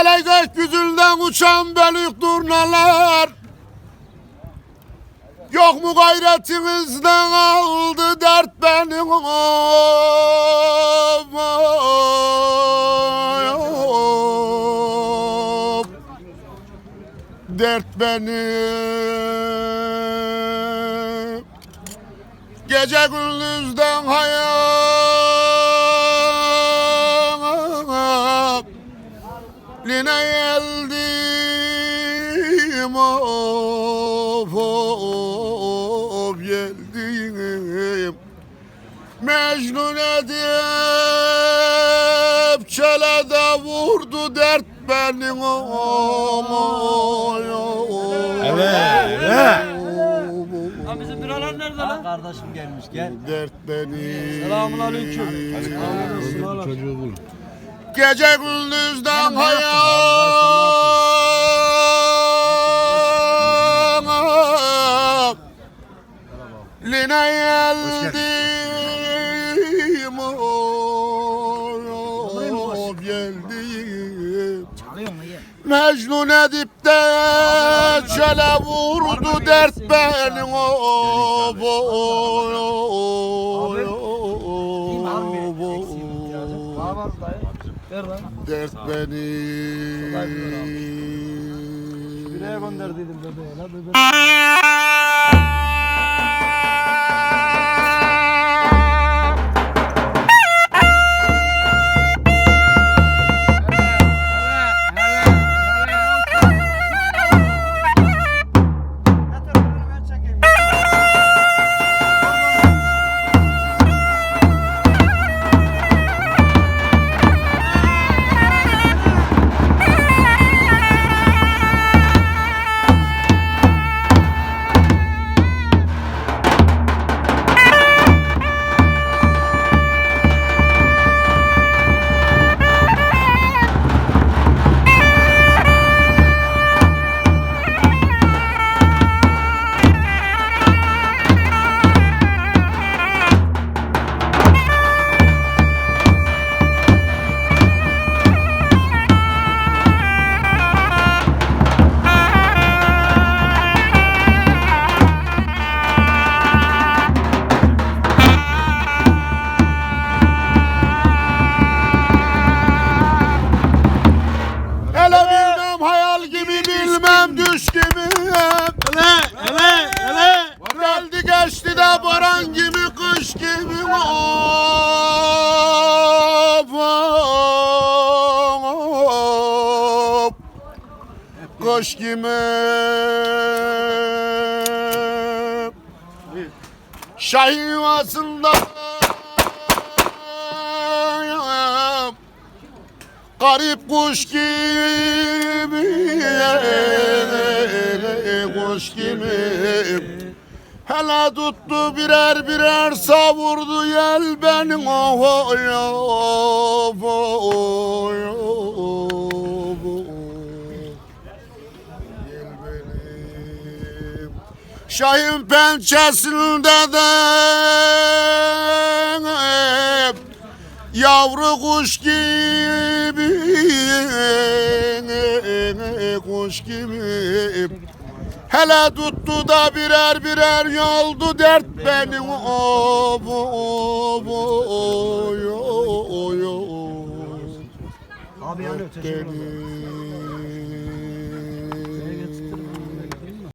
Ele gökyüzünden uçan bölük durnalar Yok mu gayretinizden aldı dert benim. Dert benim Gece gündüzden hayal Line geldim of of geldim Mecnun edip çelede vurdu dert benim Evet, evet. Lan bizim biralar nerede lan? Kardeşim gelmiş gel. Dert benim Selamun aleyküm. Çocuğu bul. Gece gündüzden hayal Line geldim of geldim. Mecnun edip de çele vurdu dert benim of Ver lan. Dert benim Bireye gönderdiydim bebeğe la bebeğe. Gibi Şahin yuvasında. Garip kuş gibi Kuş gibi. Hele tuttu birer birer savurdu yel benim. Oh oy of Şahin pençesinde de Yavru kuş gibi Kuş gibi. Hele tuttu da birer birer yoldu dert benim of of oy oy oy Abi yanıyor Benim